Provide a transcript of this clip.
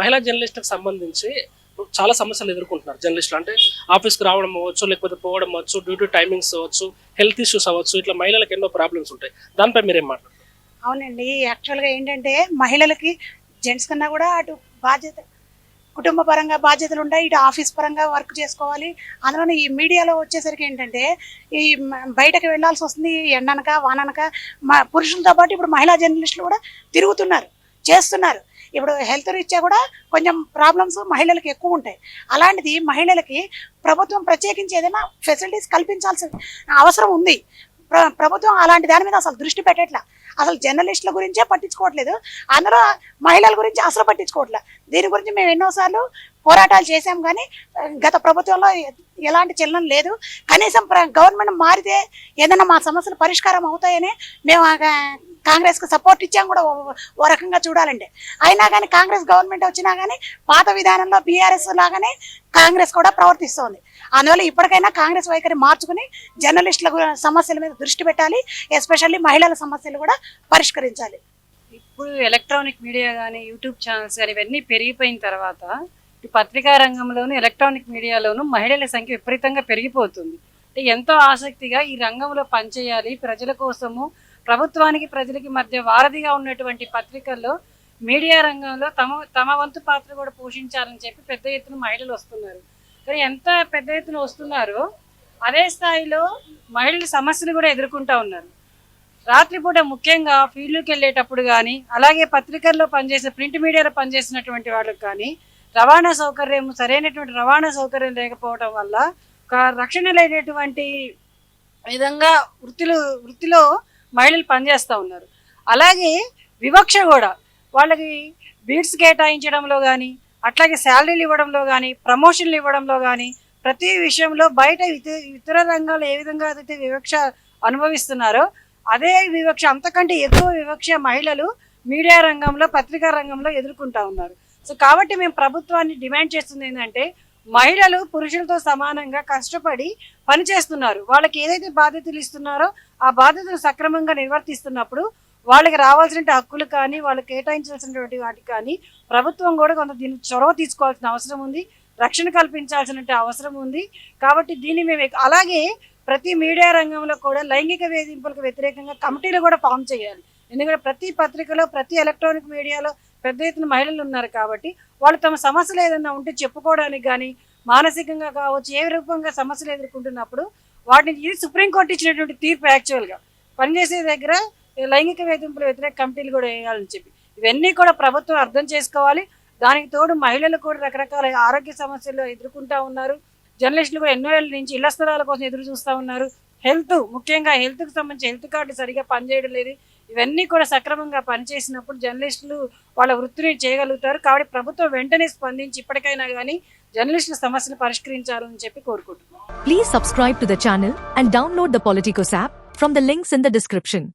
మహిళా జర్నలిస్టులకు సంబంధించి చాలా సమస్యలు ఎదుర్కొంటున్నారు జర్నలిస్టులు. అంటే ఆఫీస్కి రావడం అవ్వచ్చు లేకపోతే పోవడం అవ్వచ్చు డ్యూటీ టైమింగ్స్ అవ్వచ్చు హెల్త్ ఇష్యూస్ అవ్వచ్చు ఇట్లా మహిళలకు ఎన్నో ప్రాబ్లమ్స్ ఉంటాయి. దానిపై మీరేం మాట్లాడతారు? అవునండి. యాక్చువల్గా ఏంటంటే మహిళలకి జెంట్స్ కన్నా కూడా అటు బాధ్యత కుటుంబ పరంగా బాధ్యతలు ఉంటాయి. ఇటు ఆఫీస్ పరంగా వర్క్ చేసుకోవాలి. అందులోనే ఈ మీడియాలో వచ్చేసరికి ఏంటంటే ఈ బయటకు వెళ్ళాల్సి వస్తుంది. ఎండనక వాననక మా పురుషులతో పాటు ఇప్పుడు మహిళా జర్నలిస్టులు కూడా తిరుగుతున్నారు చేస్తున్నారు. ఇప్పుడు హెల్త్ రీత్యా కూడా కొంచెం ప్రాబ్లమ్స్ మహిళలకు ఎక్కువ ఉంటాయి. అలాంటిది మహిళలకి ప్రభుత్వం ప్రత్యేకించి ఏదైనా ఫెసిలిటీస్ కల్పించాల్సిన అవసరం ఉంది. ప్ర- ప్రభుత్వం అలాంటి దాని మీద అసలు దృష్టి పెట్టట్లా. అసలు జర్నలిస్టుల గురించే పట్టించుకోవట్లేదు. అందులో మహిళల గురించి అసలు పట్టించుకోవట్లేదు దీని గురించి మేము ఎన్నోసార్లు పోరాటాలు చేశాం కానీ గత ప్రభుత్వంలో ఎలాంటి చలనం లేదు. కనీసం ప్ర- గవర్నమెంట్ మారితే ఏదైనా మా సమస్యలు పరిష్కారం అవుతాయని మేము కాంగ్రెస్కి సపోర్ట్ ఇచ్చాం కూడా ఓ- రకంగా చూడాలండి అయినా కానీ కాంగ్రెస్ గవర్నమెంట్ వచ్చినా కానీ పాత విధానంలో బీఆర్ఎస్ లాగానే కాంగ్రెస్ కూడా ప్రవర్తిస్తోంది. అందువల్ల ఇప్పటికైనా కాంగ్రెస్ వైఖరి మార్చుకుని జర్నలిస్టుల సమస్యల మీద దృష్టి పెట్టాలి. ఎస్పెషల్లీ మహిళల సమస్యలు కూడా పరిష్కరించాలి. ఇప్పుడు ఎలక్ట్రానిక్ మీడియా కానీ యూట్యూబ్ ఛానల్స్ కానీ ఇవన్నీ పెరిగిపోయిన తర్వాత పత్రికా రంగంలోను ఎలక్ట్రానిక్ మీడియాలోను మహిళల సంఖ్య విపరీతంగా పెరిగిపోతుంది. అంటే ఎంతో ఆసక్తిగా ఈ రంగంలో పనిచేయాలి. ప్రజల కోసము ప్రభుత్వానికి ప్రజలకి మధ్య వారధిగా ఉన్నటువంటి పత్రికల్లో మీడియా రంగంలో తమ తమ వంతు పాత్ర కూడా పోషించాలని చెప్పి పెద్ద ఎత్తున మహిళలు వస్తున్నారు. కానీ ఎంత పెద్ద ఎత్తున వస్తున్నారో అదే స్థాయిలో మహిళల సమస్యలు కూడా ఎదుర్కొంటూ ఉన్నారు. రాత్రిపూట ముఖ్యంగా ఫీల్డ్కి వెళ్ళేటప్పుడు కానీ అలాగే పత్రికల్లో పనిచేసే ప్రింట్ మీడియాలో పనిచేసినటువంటి వాళ్ళకి కానీ రవాణా సౌకర్యం సరైనటువంటి రవాణా సౌకర్యం లేకపోవడం వల్ల ఒక రక్షణ లేనటువంటి విధంగా వృత్తిలో వృత్తిలో మహిళలు పనిచేస్తూ ఉన్నారు. అలాగే వివక్ష కూడా. వాళ్ళకి బీట్స్ కేటాయించడంలో కానీ అట్లాగే శాలరీలు ఇవ్వడంలో కానీ ప్రమోషన్లు ఇవ్వడంలో కానీ ప్రతి విషయంలో బయట ఇతర రంగాలు ఏ విధంగా అయితే వివక్ష అనుభవిస్తున్నారో అదే వివక్ష అంతకంటే ఎక్కువ వివక్ష మహిళలు మీడియా రంగంలో పత్రికా రంగంలో ఎదుర్కొంటా ఉన్నారు. సో కాబట్టి మేము ప్రభుత్వాన్ని డిమాండ్ చేస్తుంది ఏంటంటే మహిళలు పురుషులతో సమానంగా కష్టపడి పనిచేస్తున్నారు. వాళ్ళకి ఏదైతే బాధ్యతలు ఇస్తున్నారో ఆ బాధ్యతలు సక్రమంగా నిర్వర్తిస్తున్నప్పుడు వాళ్ళకి రావాల్సిన హక్కులు కానీ వాళ్ళకి కేటాయించాల్సినటువంటి వాటికి కానీ ప్రభుత్వం కూడా కొంత దీన్ని చొరవ తీసుకోవాల్సిన అవసరం ఉంది. రక్షణ కల్పించాల్సిన అవసరం ఉంది. కాబట్టి దీన్ని మేము అలాగే ప్రతి మీడియా రంగంలో కూడా లైంగిక వేధింపులకు వ్యతిరేకంగా కమిటీలు కూడా ఫామ్ చేయాలి. ఎందుకంటే ప్రతి పత్రికలో ప్రతి ఎలక్ట్రానిక్ మీడియాలో పెద్ద ఎత్తున మహిళలు ఉన్నారు కాబట్టి వాళ్ళు తమ సమస్యలు ఏదైనా ఉంటే చెప్పుకోవడానికి కానీ మానసికంగా కావచ్చు ఏ రూపంగా సమస్యలు ఎదుర్కొంటున్నప్పుడు వాటిని ఇది సుప్రీంకోర్టు ఇచ్చినటువంటి తీర్పు యాక్చువల్గా పనిచేసే దగ్గర లైంగిక వేధింపుల వ్యతిరేక కమిటీలు కూడా వేయాలని చెప్పి. ఇవన్నీ కూడా ప్రభుత్వం అర్థం చేసుకోవాలి. దానికి తోడు మహిళలు కూడా రకరకాల ఆరోగ్య సమస్యలు ఎదుర్కొంటూ ఉన్నారు. జర్నలిస్టులు కూడా ఎన్నో ఏళ్ళ నుంచి ఇళ్ళ స్థలాల కోసం ఎదురు చూస్తూ ఉన్నారు. హెల్త్ ముఖ్యంగా హెల్త్కి సంబంధించి హెల్త్ కార్డు సరిగా పనిచేయడం లేదు. ఇవన్నీ కూడా సక్రమంగా పనిచేసినప్పుడు జర్నలిస్టులు వాళ్ళ వృత్తిని చేయగలుగుతారు. కాబట్టి ప్రభుత్వం వెంటనే స్పందించి ఇప్పటికైనా కానీ జర్నలిస్టుల సమస్యలు పరిష్కరించాలని చెప్పి కోరుకుంటున్నాను please subscribe to the channel and download the Politikos app from the links in the description